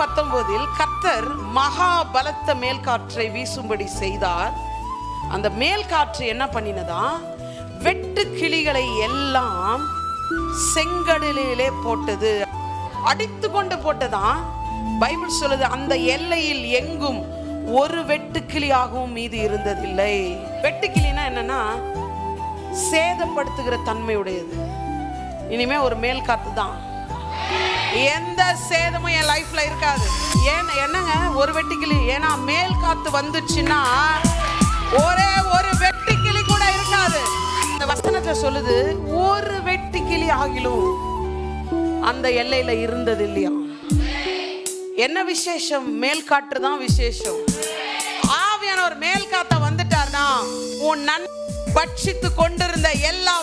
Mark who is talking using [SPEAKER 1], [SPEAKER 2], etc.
[SPEAKER 1] பத்தொன்பதில் கத்தர் மகா பலத்த மேல்காற்றை வீசும்படி செய்தார். அந்த மேல்காற்று என்ன பண்ணினதா? வெட்டு கிளிகளை எல்லாம் செங்கடலிலே போட்டது. அடித்து கொண்டு போட்டதான் பைபிள் சொல்லுது அந்த எல்லையில் எங்கும் ஒரு வெட்டுக்கிளியாகவும் மீது இருந்ததில்லை. வெட்டுக்கிளினா என்னன்னா சேதப்படுத்துகிற தன்மையுடையது. இனிமே ஒரு மேல் காத்து தான். எந்த சேதம் ஒரு வெட்டிக்கிளி. ஏன்னா மேல் காத்து வந்துச்சுன்னா ஒரே ஒரு வெட்டிக்கிளி கூட இருக்காது. இந்த வசனத்தை சொல்லுது ஒரு வெட்டிக்கிளி ஆகிலும் அந்த எல்லையில இருந்தது இல்லையா? என்ன விசேஷம்? மேல் காற்று தான் விசேஷம். ஆவியானவர் மேல் காத்த வந்துட்டார்னா உன் நன் பட்சித்து கொண்டிருந்த எல்லா